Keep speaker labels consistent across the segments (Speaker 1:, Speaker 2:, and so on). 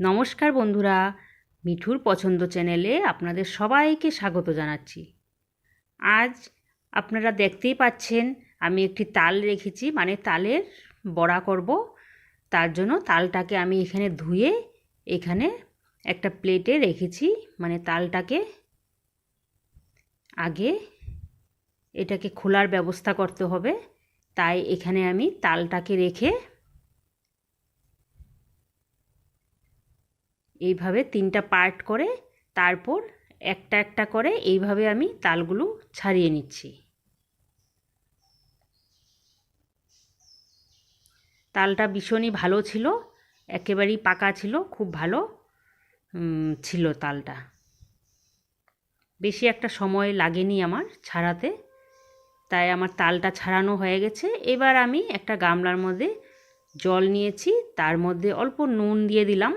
Speaker 1: নমস্কার বন্ধুরা, মিঠুর পছন্দ চ্যানেলে আপনাদের সবাইকে স্বাগত জানাচ্ছি। আজ আপনারা দেখতেই পাচ্ছেন, আমি একটি তাল রেখেছি মানে তালের বড়া করব। তার জন্য তালটাকে আমি এখানে ধুয়ে এখানে একটা প্লেটে রেখেছি মানে তালটাকে আগে এটাকে খোলার ব্যবস্থা করতে হবে। তাই এখানে আমি তালটাকে রেখে এইভাবে তিনটা পার্ট করে, তারপর একটা একটা করে এইভাবে আমি তালগুলো ছাড়িয়ে নিচ্ছি। তালটা ভীষণই ভালো ছিল, একেবারেই পাকা ছিল, খুব ভালো ছিল তালটা। বেশি একটা সময় লাগেনি আমার ছাড়াতে, তাই আমার তালটা ছাড়ানো হয়ে গেছে। এবার আমি একটা গামলার মধ্যে জল নিয়েছি, তার মধ্যে অল্প নুন দিয়ে দিলাম।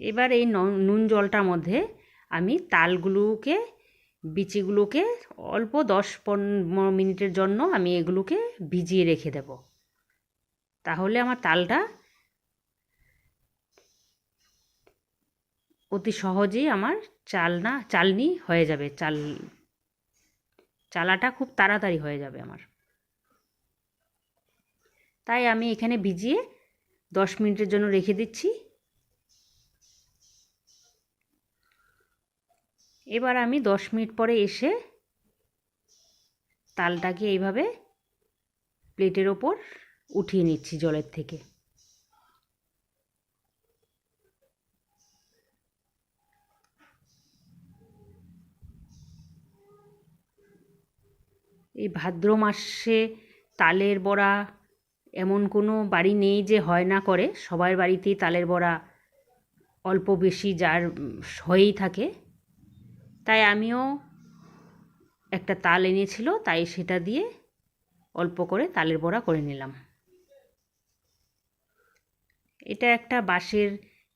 Speaker 1: এবার এই নুন জলটার মধ্যে আমি তালগুলোকে, বিচিগুলোকে অল্প দশ পনেরো মিনিটের জন্য আমি এগুলোকে ভিজিয়ে রেখে দেব। তাহলে আমার তালটা অতি সহজেই আমার চালনা, চালনি হয়ে যাবে। চাল, চালাটা খুব তাড়াতাড়ি হয়ে যাবে আমার। তাই আমি এখানে ভিজিয়ে দশ মিনিটের জন্য রেখে দিচ্ছি। এবার আমি দশ মিনিট পরে এসে তালটাকে এইভাবে প্লেটের ওপর উঠিয়ে নিচ্ছি জলের থেকে। এই ভাদ্র মাসে তালের বড়া এমন কোনো বাড়ি নেই যে হয় না করে। সবার বাড়িতেই তালের বড়া অল্প বেশি যার হয়েই থাকে। তাই আমিও একটা তাল এনেছিল, তাই সেটা দিয়ে অল্প করে তালের বড়া করে নিলাম। এটা একটা বাঁশের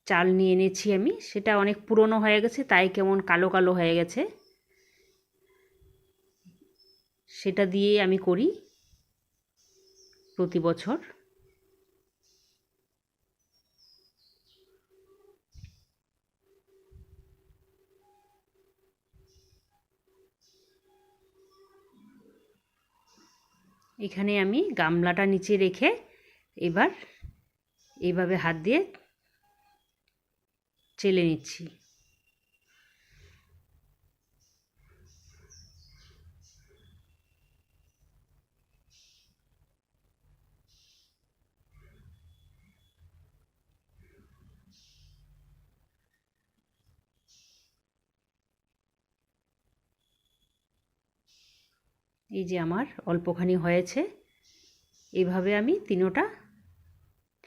Speaker 1: চাল নিয়ে এনেছি আমি, সেটা অনেক পুরনো হয়ে গেছে, তাই কেমন কালো কালো হয়ে গেছে। সেটা দিয়ে আমি করি প্রতি বছর। এখানে আমি গামলাটা নিচে রেখে এবার এইভাবে হাত দিয়ে চেলে নিচ্ছি। এই যে আমার অল্পখানি হয়েছে এইভাবে আমি তিনোটা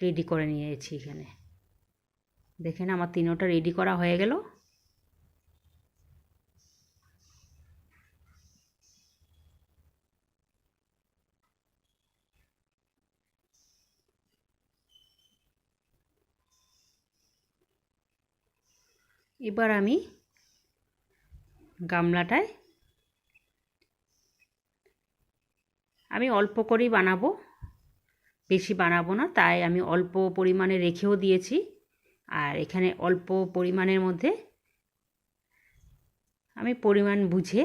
Speaker 1: রেডি করে নিয়েছি এখানে। দেখেন আমার তিনোটা রেডি করা হয়ে গেল। এবার আমি গামলাটায় আমি অল্প করেই বানাবো। বেশি বানাবো না, তাই আমি অল্প পরিমাণে রেখেও দিয়েছি। আর এখানে অল্প পরিমাণের মধ্যে আমি পরিমাণ বুঝে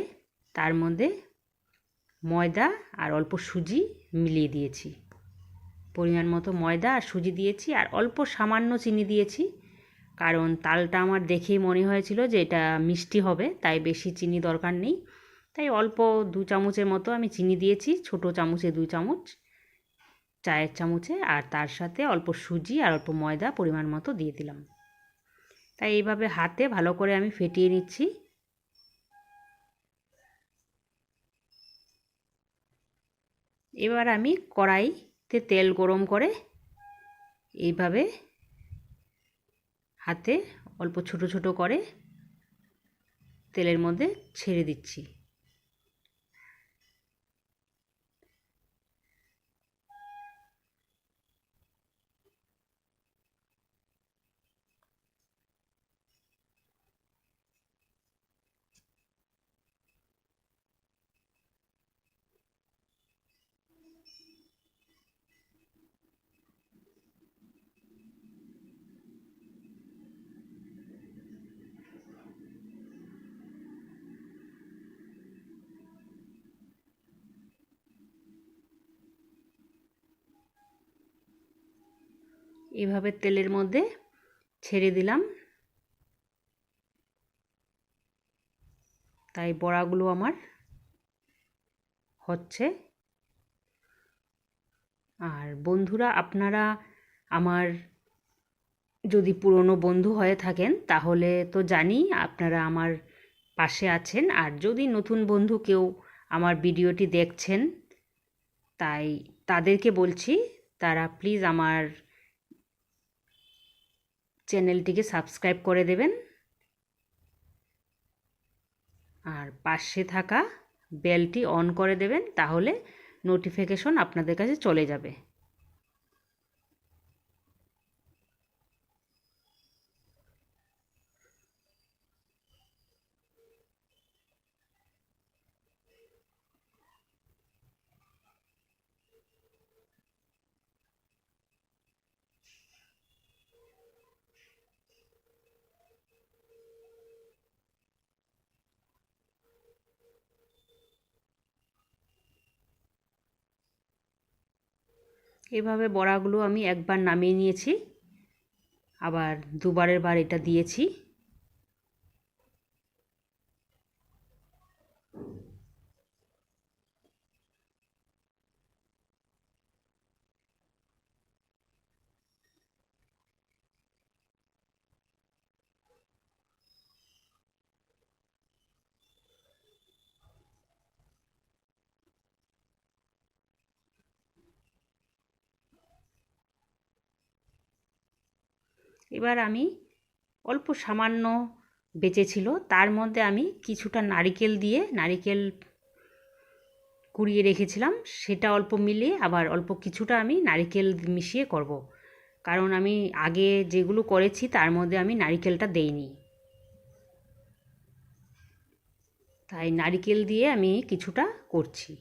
Speaker 1: তার মধ্যে ময়দা আর অল্প সুজি মিলিয়ে দিয়েছি। পরিমাণ মতো ময়দা আর সুজি দিয়েছি আর অল্প সামান্য চিনি দিয়েছি। কারণ তালটা আমার দেখেই মনে হয়েছিল যে এটা মিষ্টি হবে, তাই বেশি চিনি দরকার নেই। তাই অল্প দু চামচের মতো আমি চিনি দিয়েছি, ছোট চামচে দু চামচ, চায়ের চামচে, আর তার সাথে অল্প সুজি আর অল্প ময়দা পরিমাণ মতো দিয়ে দিলাম। তাই এইভাবে হাতে ভালো করে আমি ফেটিয়ে নিচ্ছি। এবার আমি কড়াইতে তেল গরম করে এইভাবে হাতে অল্প ছোট ছোট করে তেলের মধ্যে ছেড়ে দিচ্ছি। এভাবে তেলের মধ্যে ছেড়ে দিলাম। তাই বড়াগুলো আমার হচ্ছে। আর বন্ধুরা, আপনারা আমার যদি পুরনো বন্ধু হয়ে থাকেন, তাহলে তো জানি আপনারা আমার পাশে আছেন। আর যদি নতুন বন্ধু কেউ আমার ভিডিওটি দেখছেন, তাই তাদেরকে বলছি, তারা প্লিজ আমার চ্যানেলটিকে সাবস্ক্রাইব করে দেবেন। আর পাশে থাকা বেলটি অন করে দেবেন, তাহলে নোটিফিকেশন আপনাদের কাছে চলে যাবে। এভাবে বড়াগুলো আমি একবার নামিয়ে নিয়েছি। আবার দুবারের বার এটা দিয়েছি। এবার আমি অল্প সামান্য বেঁচেছিল, তার মধ্যে আমি কিছুটা নারিকেল দিয়ে নারিকেল কুড়িয়ে রেখেছিলাম, সেটা অল্প মিলিয়ে আবার অল্প কিছুটা আমি নারিকেল মিশিয়ে করব। কারণ আমি আগে যেগুলো করেছি, তার মধ্যে আমি নারিকেলটা দেইনি তাই নারিকেল দিয়ে আমি কিছুটা করছি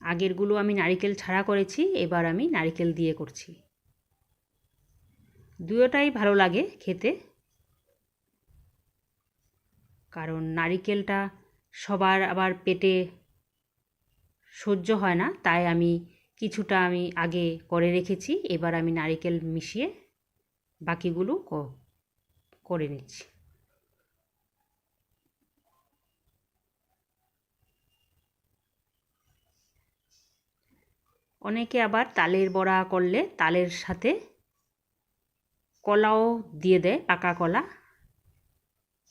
Speaker 1: আগেরগুলো আমি নারিকেল ছাড়া করেছি, এবার আমি নারিকেল দিয়ে করছি। দুয়োটাই ভালো লাগে খেতে। কারণ নারিকেলটা সবার আবার পেটে সহ্য হয় না, তাই আমি কিছুটা আমি আগে করে রেখেছি, এবার আমি নারিকেল মিশিয়ে বাকিগুলো করে নিচ্ছি। অনেকে আবার তালের বড়া করলে তালের সাথে কলাও দিয়ে দেয়, পাকা কলা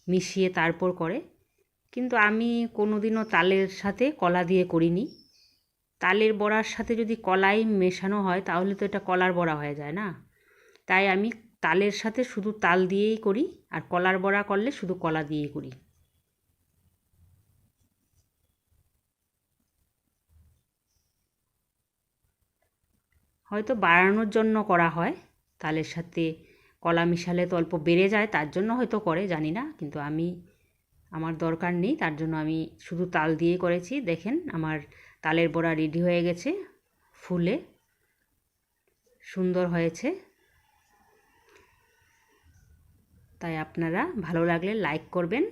Speaker 1: মিশিয়ে তারপর করে। কিন্তু আমি কোনো দিনও তালের সাথে কলা দিয়ে করিনি। তালের বড়ার সাথে যদি কলাই মেশানো হয়, তাহলে তো এটা কলার বড়া হয়ে যায় না। তাই আমি তালের সাথে শুধু তাল দিয়েই করি, আর কলার বড়া করলে শুধু কলা দিয়েই করি। হয়তো বাড়ানোর জন্য করা হয়। তালের সাথে কলা মিশালে তো অল্প বেড়ে যায়, তার জন্য হয়তো করে, জানি না। কিন্তু আমি, আমার দরকার নেই, তার জন্য আমি শুধু তাল দিয়ে করেছি। দেখেন, আমার তালের বড়া রেডি হয়ে গেছে, ফুলে। সুন্দর হয়েছে। তাই আপনারা ভালো লাগলে লাইক করবেন।